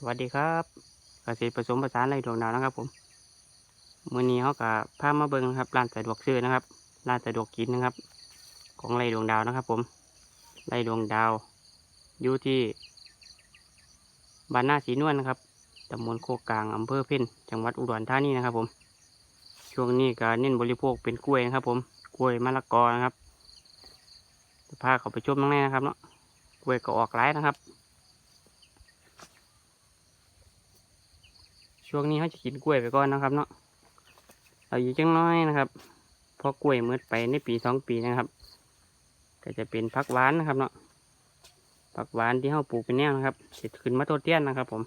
สวัสดีครับเกษตรผสมผสานไรดวงดาวนะครับ ผมมื้อนี้เขากับพามาเบิ้งครับร้านสะดวกซื้อนะครับร้านสะดวกกินนะครับ ของไรดวงดาวนะครับ ผมไรดวงดาวอยู่ที่บ้านนาสีนวลนะครับตำบลโคกกลางอำเภอเพ่นจังหวัดอุดรธานีนะครับ ผม ช่วงนี้ก็เน้นบริโภคเป็นกล้วยนะครับ ผมกล้วยมะละกอนะครับจะพาเขาไปชมข้างในนะครับเนาะกล้วยก็ออกหลายนะครับ ช่วงนี้เขาจะกินกล้วยไปก่อนนะครับ เนาะเราอยู่จังน้อยนะครับเพราะกล้วยเมื่อไปในปีสองปีนะครับ ก็จะเป็นผักหวานนะครับเนาะผักหวานที่เขาปลูกเป็นแนวนะครับจะขึ้นมาโตเตี้ยนนะครับ ผม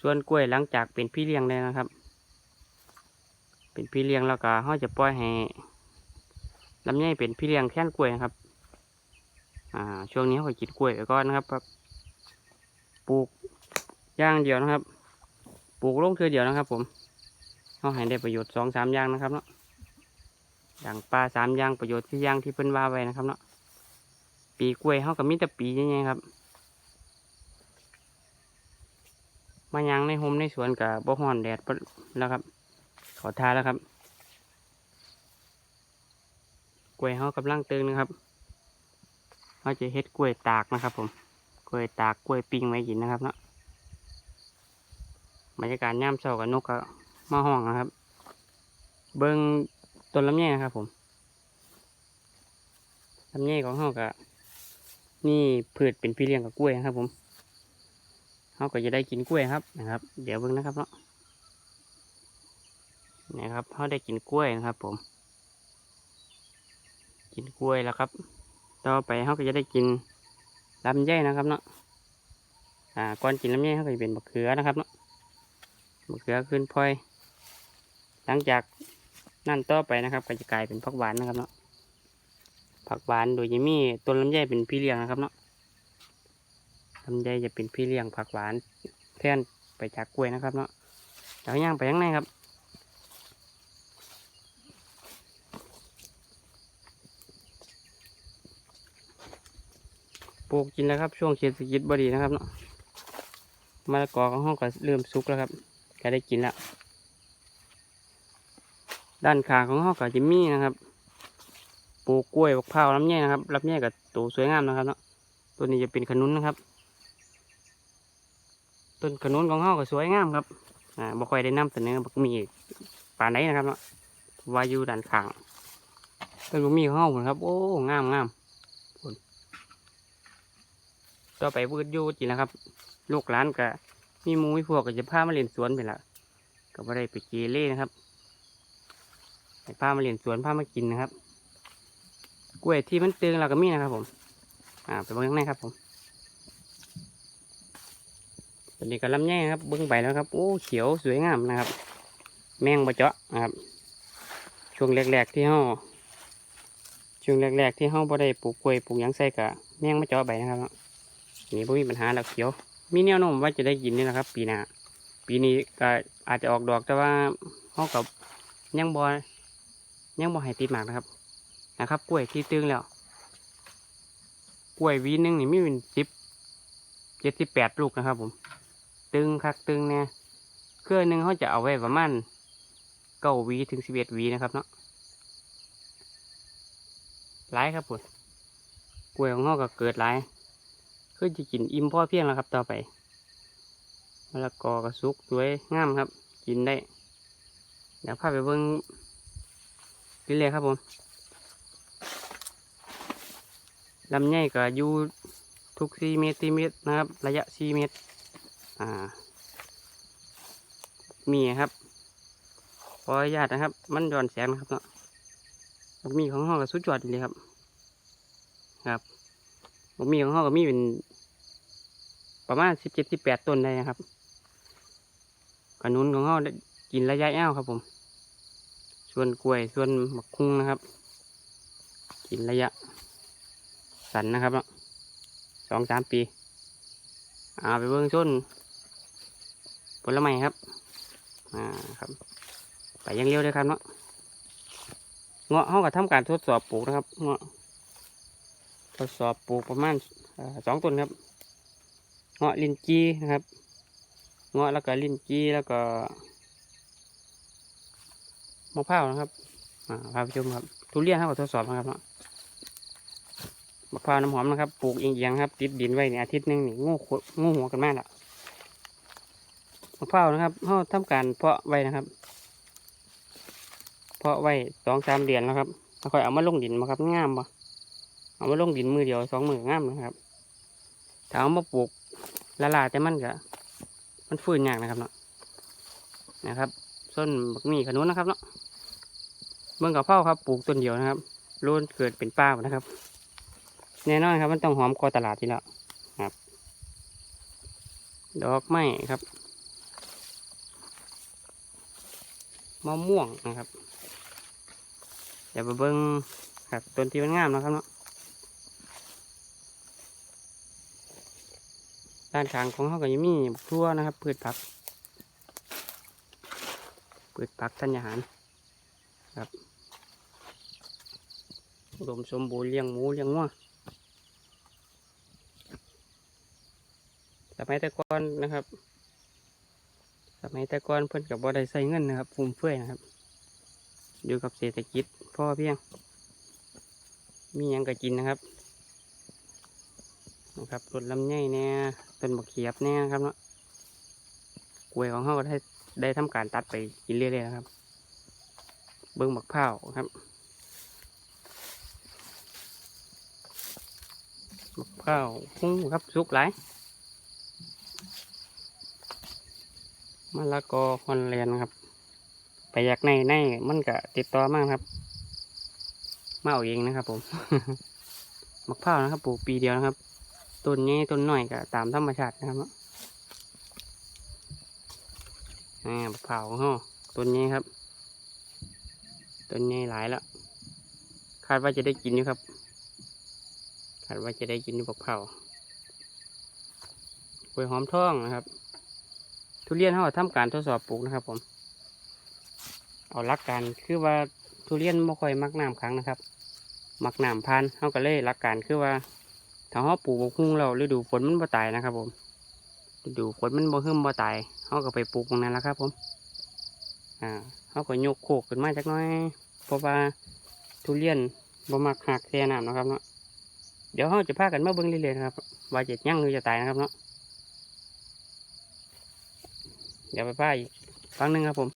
ส่วนกล้วยหลังจากเป็นพี่เลี้ยงเลยนะครับ เป็นพี่เลี้ยงแล้วก็เขาจะปล่อยให้ลำไยเป็นพี่เลี้ยงแท่นกล้วยนะครับ อ่า ช่วงนี้เขาก็กินกล้วยไปก่อนนะครับปลูกย่างเดียวนะครับ ลูกลงเทือเดียวนะครับ ผมเขาให้ได้ประโยชน์สองสามอย่างนะครับเนาะอย่างปลาสามอย่างประโยชน์สี่อย่างที่เพิ่นว่าไว้นะครับเนาะปีกล้วยเขาก็มีแต่ปียังไงครับมายังในโฮมในสวนกับบ่ฮ้อนแดดแล้วครับ ขอทาแล้วครับกล้วยเขากำลังตึงนะครับเขาจะเฮ็ดกล้วยตากนะครับ ผมกล้วยตากกล้วยปิ้งไว้กินนะครับเนาะ บรรยากาศย่ำเช้ากับนกก็มาห้องนะครับ เบิ้งต้นลำไยนะครับผมลำไยของเขาก็นี่พืชเป็นพี่เลี้ยงกับกล้วยนะครับผมเขาก็จะได้กินกล้วยครับนะครับ เดี๋ยวเบิ้งนะครับเนาะนะครับเขาได้กินกล้วยนะครับ ผม กินกล้วยแล้วครับ ต่อไปเขาก็จะได้กินลำไยนะครับเนาะอ่าก่อนกินลำไยเขาก็จะเป็นมะเขือนะครับเนาะ มะเขือขึ้นพลอย หลังจากนั่นต่อไปนะครับ ก็จะกลายเป็นผักหวานนะครับเนาะผักหวานโดยจะมีต้นลำไยเป็นพี่เลี้ยงนะครับเนาะลำไยจะเป็นพี่เลี้ยงผักหวานแทนไปจากกล้วยนะครับเนาะแล้วย่างไปข้างในครับปลูกกินแล้วครับ ช่วงเศรษฐกิจบดีนะครับเนาะมะละกอของห้องก็เริ่มสุกแล้วครับ ก็ได้กินแล้วด้านขาของหองก็จะมีนะครับปลูกกล้วยบักพร้าวลำไยนะครับลำไยกับตูสวยงามนะครับเนาะตัวนี้จะเป็นขนุนนะครับ ต้นขนุนของหองก็สวยงามครับอ่าบ่ค่อยได้นำเสนอบักมีป่านไหนนะครับเนาะวายูด้านข้างต้นบักมีของห้องครับ โอ้งามงามพุ่นต่อไปพืชยูจีนะครับ ลูกหลานก็ มีหมูมีพวกก็จะพามาเรียนสวนไปละก็ไม่ได้ไปเกเร่นะครับให้พามาเรียนสวนพามากินนะครับ กล้วยที่มันตึงเราก็มีนะครับ ผม อ่าไปเบิ้งข้างในครับ ผมตอนนี้ก็ลำแย่ครับเบิ้งใบแล้วครับโอ้เขียวสวยงามนะครับ แมงบะเจาะนะครับ ช่วงแรกๆที่เฮาช่วงแรกๆที่เฮาบ่ได้ปลูกกล้วยปลูกยังใส่กะแมงบะเจาะใบนะครับเนาะนี่บ่มีปัญหาแล้วเขียว มีแนวโน้มว่าจะได้กินนี่นะครับ ปีหน้าปีนี้ก็อาจจะออกดอกแต่ว่าเขากับยังบอยังบอให้ติดหมากนะครับ นะครับ กล้วยที่ตึงแล้ว กล้วยวีหนึงนี่มีเป็นสิบเจ็ดสิบแปดลูกนะครับ ผม ตึงคักตึงเนี่ยเครื่อหนึ่งเขาจะเอาไว้ประมาณเก้าวีถึงสิบเอ็ดวีนะครับเนาะหลายครับผมกล้วยของเขาก็เกิดหลาย คือจะกินอิ่มพ่อเพียงแล้วครับ ต่อไปมะละกอกระสุกสวยงามครับ กินได้ เดี๋ยวพาไปเบิ้งเรื่อยครับผมลำไยก็อยู่ทุกสี่เมตรเมตรนะครับ ระยะสี่เมตร อ่า มีครับขออนุญาตนะครับ มันย้อนแสงนะครับเนาะมีของห้องกับสุดยอดเลยครับ ครับ บะหมี่ของเขาก็มีเป็น ประมาณสิบเจ็ดสิบแปดต้นได้นะครับขนุนของเขากินระยะยาวครับผม ส่วนกล้วยส่วนมะคุ้งนะครับ กินระยะ สันนะครับสองสามปีเอาไปเบื้องต้นผลไม้ครับอ่าครับไปยังเร็วเลยครับเนาะเงาะเขาก็ทำการทดสอบปลูกนะครับเงาะ ทดสอบปลูกประมาณสองต้นครับ เงาะลินจีนะครับ เงาะแล้วก็ลินจีแล้วก็มะพร้าวนะครับอ่าพาไปชมครับทุเรียนเขาก็ทดสอบนะครับเนาะมะพร้าวน้ำหอมนะครับ ปลูกเอียงๆครับ ติดดินไว้ในอาทิตย์หนึงนี่งูงูหัวกันมากละมะพร้าวนะครับเขาทำการเพาะไว้นะครับ เพาะไว้สองสามเดือนแล้วครับแล้วค่อยเอามาลงดินมาครับงามปะ เอามาลงดินมือเดียวสองมืองามนะครับถ้าเอามาปลูกละลายแต่มันก็มันฟื้นยากนะครับเนาะนะครับส้นบักมี่ขนุนนะครับเนาะเมืองกับเผาครับปลูกต้นเดียวนะครับโลนเกิดเป็นป้านะครับ แน่นอนครับ มันต้องหอมกว่าตลาดที่แล้วครับ ดอกไม้ครับมะม่วงนะครับเดี๋ยวไปเบิ้งครับต้นที่มันงามนะครับเนาะ ด้านข้างของเขาก็ยังมีทั่วนะครับ พืชผักพืชผักธัญญาหารครับอุดมสมบูรณ์เลี้ยงหมูเลี้ยงงัวสมัยแต่ก่อนนะครับสมัยแต่ก่อนเพิ่นกับบ่ได้ใส่เงินนะครับฟุ่มเฟือยนะครับ อยู่กับเศรษฐกิจพ่อเพียง มีหยังก็กินนะครับ นะครับรดลำไยเนี่ยต้นบักเขียบเนี่ยครับเนาะกล้วยของเขาก็ได้ได้ทำการตัดไปกินเรื่อยๆนะครับ เบิ้งบักเผาวครับบักเผาวพุ่งครับสุกหลายมะละกอคอนแลนครับ ไปอยากในในมันก็ติดต่อมากครับมาเอาเองนะครับผมมะพร้าวนะครับปลูกปีเดียวนะครับ ต้นนี้ต้นหน่อยก็ตามธรรมชาตินะครับนาะอ่ามะพร้อต้นนี้ครับต้นนี้หลายแล้วคาดว่าจะได้กินอยู่ครับคาดว่าจะได้กินอยู่มะพร้ากล้วยหอมทองนะครับ ทุเรียนเขาก็ทำการทดสอบปลูกนะครับ ผม เอาลักการคือว่าทุเรียนไม่ค่อยมักน้ำขังนะครับ มักน้ำพันเขาก็เลยหลักการคือว่า ถ้าเขาปลูกบกหุ้งเราฤดูฝนมันบ่ตายนะครับ ผมฤดูฝนมันบ่หึมบ่ตายเขาก็ไปปลูกตรงนั้นแหละครับ ผม อ่าเขาก็ยกโคกขึ้นมาจักน้อย เพราะว่าทุเรียนบ่มักหักแช่น้ำนะครับเนาะเดี๋ยวเขาจะพากันมาเบิ่งเรื่อยๆนครับ ว่าจะยั่งหรือจะตายนะครับเนาะเดี๋ยวไปพาอีกฟังหนึ่งครับผม